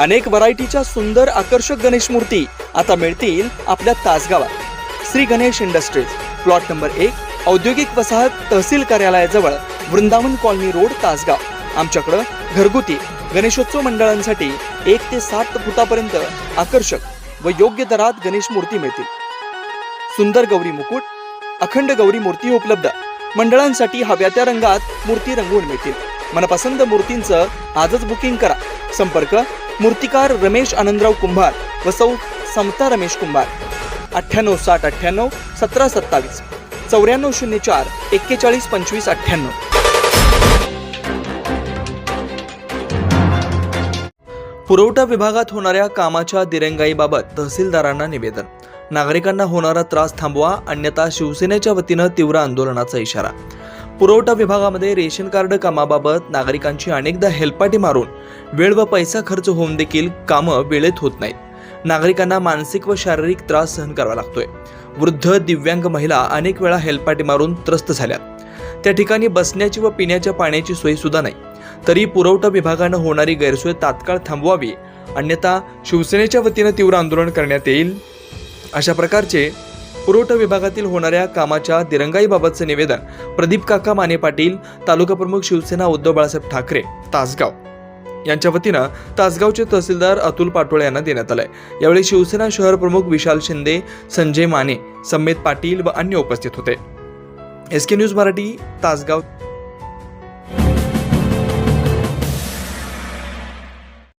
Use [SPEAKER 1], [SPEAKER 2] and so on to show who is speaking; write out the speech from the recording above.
[SPEAKER 1] अनेक व्हरायटीच्या सुंदर आकर्षक गणेश मूर्ती आता मिळतील आपल्या तासगावात Shri Ganesh industries plot number एक औद्योगिक वसाहत तहसील कार्यालयाजवळ वृंदावन कॉलनी रोड तासगाव. आमच्याकडं घरगुती गणेशोत्सव मंडळांसाठी एक ते सात फुटापर्यंत आकर्षक व योग्य दरात गणेश मूर्ती मिळतील. सुंदर गौरी मुकुट अखंड गौरी मूर्ती उपलब्ध. मंडळांसाठी हव्या त्या रंगात मूर्ती रंगवून मिळतील. मनपसंत मूर्तींचं आजच बुकिंग करा. संपर्क मूर्तिकार रमेश आनंदराव कुंभार व सौ समता रमेश कुंभार. अठ्ठ्याण्णव साठ अठ्ठ्याण्णव सतरा सत्तावीस चौऱ्याण्णव शून्य चार एक्केचाळीस पंचवीस अठ्ठ्याण्णव. पुरवठा विभागात होणाऱ्या कामाच्या दिरंगाईबाबत तहसीलदारांना निवेदन. नागरिकांना होणारा त्रास थांबवा अन्यथा शिवसेनेच्या वतीनं तीव्र आंदोलनाचा इशारा. पुरवठा विभागामध्ये रेशन कार्ड कामाबाबत नागरिकांची अनेकदा हेलपाटी मारून वेळ व पैसा खर्च होऊन देखील कामं वेळेत होत नाहीत. नागरिकांना मानसिक व शारीरिक त्रास सहन करावा लागतोय. वृद्ध दिव्यांग महिला अनेक वेळा हेलपाटी मारून त्रस्त झाल्यात. त्या ठिकाणी बसण्याची व पिण्याच्या पाण्याची सोयी सुद्धा नाही. तरी पुरवठा विभागानं होणारी गैरसोय तात्काळ थांबवावी अन्यथा शिवसेनेच्या वतीनं तीव्र आंदोलन करण्यात येईल अशा प्रकारचे पुरवठा विभागातील होणाऱ्या कामाच्या दिरंगाईबाबतचे निवेदन प्रदीप काका माने पाटील तालुका प्रमुख शिवसेना उद्धव बाळासाहेब ठाकरे तासगाव. यांच्या वतीनं तासगावचे तहसीलदार अतुल पाटोळे यांना देण्यात आलंय. यावेळी शिवसेना शहर प्रमुख विशाल शिंदे संजय माने समेत पाटील व अन्य उपस्थित होते. S K news Marathi Tasgaon.